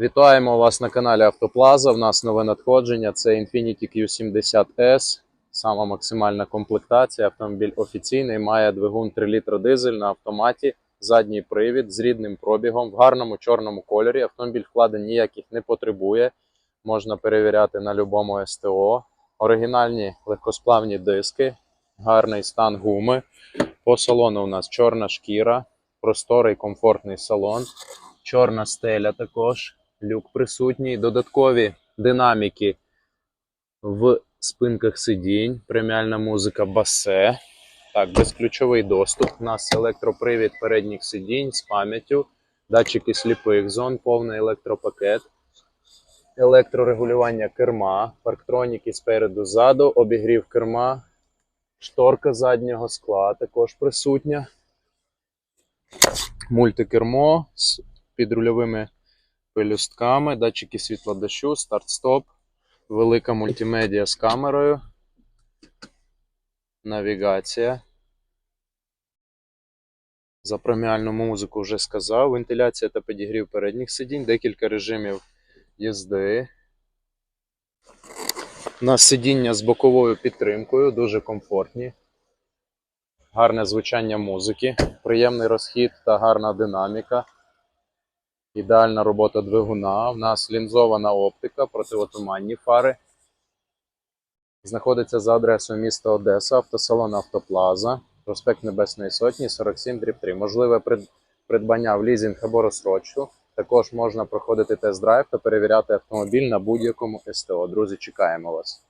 Вітаємо вас на каналі Автоплаза. В нас нове надходження. Це Infiniti Q70S. Сама максимальна комплектація. Автомобіль офіційний, має двигун 3 літра дизель на автоматі, задній привід з рідним пробігом в гарному чорному кольорі. Автомобіль вкладень ніяких не потребує. Можна перевіряти на будь-якому СТО. Оригінальні легкосплавні диски, гарний стан гуми. По салону у нас чорна шкіра, просторий комфортний салон, чорна стеля також, люк присутній, додаткові динаміки в спинках сидінь, преміальна музика басе. Так, безключовий доступ. У нас електропривід передніх сидінь з пам'яттю, датчики сліпих зон, повний електропакет, електрорегулювання керма, парктроніки спереду ззаду, обігрів керма, шторка заднього скла також присутня. Мультикермо з підрульовими пелюстками, датчики світлодощу, старт-стоп, велика мультимедіа з камерою, навігація. За преміальну музику вже сказав. Вентиляція та підігрів передніх сидінь, декілька режимів їзди. У нас сидіння з боковою підтримкою, дуже комфортні. Гарне звучання музики, приємний розхід та гарна динаміка. Ідеальна робота двигуна. У нас лінзована оптика, противотуманні фари. Знаходиться за адресою міста Одеса, автосалон Автоплаза, проспект Небесної Сотні, 47 3. Можливе придбання в лізинг або розсрочку. Також можна проходити тест-драйв та перевіряти автомобіль на будь-якому СТО. Друзі, чекаємо вас.